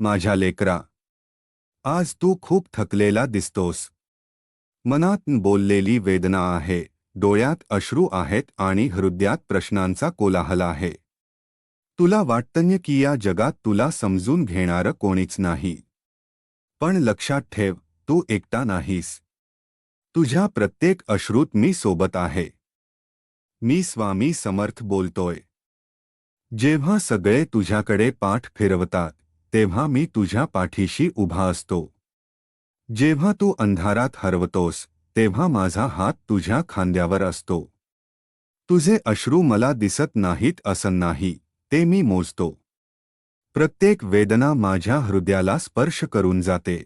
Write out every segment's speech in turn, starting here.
माझ्या लेकरा, आज तू खूप थकलेला दिसतोस. मनात बोललेली वेदना आहे, डोळ्यात अश्रू आहेत आणि हृदयात प्रश्नांचा कोलाहल आहे. तुला वाटतं की या जगात तुला समजून घेणारं कोणीच नाही. पण लक्षात ठेव, तू एकटा नाहीस. तुझ्या प्रत्येक अश्रूत मी सोबत आहे. मी स्वामी समर्थ बोलतोय. जेव्हा सगळे तुझ्याकडे पाठ फिरवतात तेव्हा मी तुझ्या पाठीशी उभा असतो. जेव्हा तू अंधारात हरवतोस तेव्हा माझा हात तुझ्या खांद्यावर असतो. तुझे अश्रू मला दिसत नाहीत असं नाही ते मी मोजतो. प्रत्येक वेदना माझ्या हृदयाला स्पर्श करून जाते.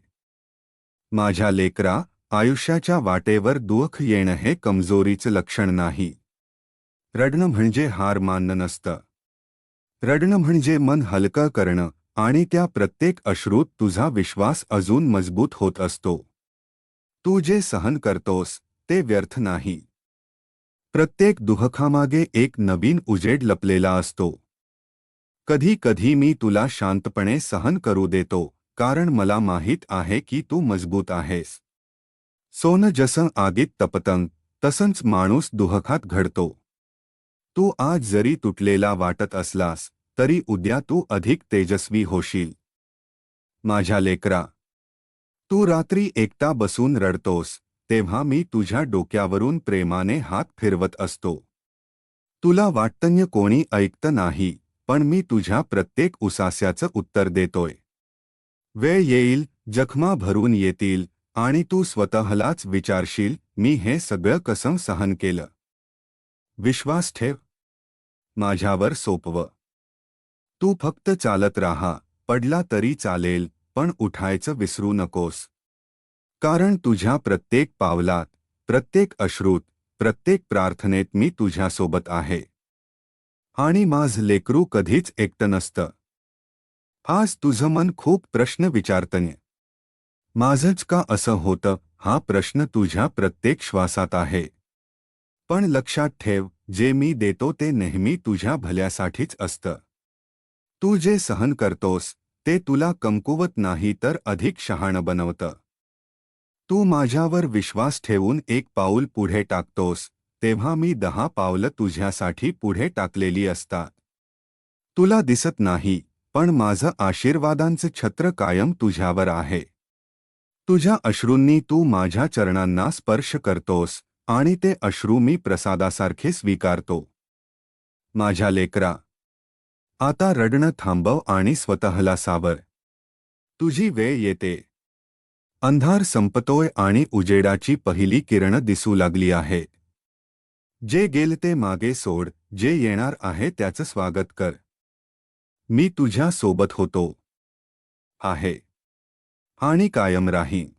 माझ्या लेकरा आयुष्याच्या वाटेवर दुःख येणं हे कमजोरीचं लक्षण नाही. रडणं म्हणजे हार मानणं नसतं. रडणं म्हणजे मन हलकं करणं आणि त्या प्रत्येक अश्रूत तुझा विश्वास अजून मजबूत होत असतो. तू जे सहन करतोस ते व्यर्थ नाही. प्रत्येक दुःखामागे एक नवीन उजेड लपलेला असतो. कधी कधी मी तुला शांतपणे सहन करू देतो कारण मला माहीत आहे की तू मजबूत आहेस. सोनं जसं आगीत तपतंग तसंच माणूस दुःखात घडतो. तू आज जरी तुटलेला वाटत असलास तरी उद्या तू अधिक तेजस्वी होशील. माझ्या लेकरा तू रात्री एकटा बसून रडतोस तेव्हा मी तुझ्या डोक्यावरून प्रेमाने हात फिरवत असतो. तुला वाटतन्य कोणी ऐकतं नाही पण मी तुझ्या प्रत्येक उसास्याचं उत्तर देतोय. वेळ येईल जखमा भरून येतील आणि तू स्वतःलाच विचारशील मी हे सगळं कसं सहन केलं. विश्वास ठेव. माझ्यावर सोपवं. तू फक्त चालत राहा. पडला तरी चालेल पण उठायचं विसरू नकोस. कारण तुझ्या प्रत्येक पावलात प्रत्येक अश्रूत प्रत्येक प्रार्थनेत मी तुझ्यासोबत आहे. आणि माझ लेकरू कधीच एकटं नसतं. आज तुझं मन खूप प्रश्न विचारतने माझंच का असं होतं? हा प्रश्न तुझ्या प्रत्येक श्वासात आहे. पण लक्षात ठेव जे मी देतो ते नेहमी तुझ्या भल्यासाठीच असतं. तू जे सहन करतोस ते तुला कमकुवत नाही तर अधिक शहाणं बनवतं. तू माझ्यावर विश्वास ठेवून एक पाऊल पुढे टाकतोस तेव्हा मी दहा पावलं तुझ्यासाठी पुढे टाकलेली असतात. तुला दिसत नाही पण माझं आशीर्वादांचं छत्र कायम तुझ्यावर आहे. तुझ्या अश्रूंनी तू माझ्या चरणांना स्पर्श करतोस आणि ते अश्रू मी प्रसादासारखे स्वीकारतो. माझ्या लेकरा आता रडणं थांबव आणि स्वतःला सावर. तुझी वेळ येते. अंधार संपतोय आणि उजेडाची पहिली किरणं दिसू लागली आहे. जे गेल ते मागे सोड जे येणार आहे त्याचं स्वागत कर. मी तुझ्या सोबत होतो. आहे. आणि कायम राहीन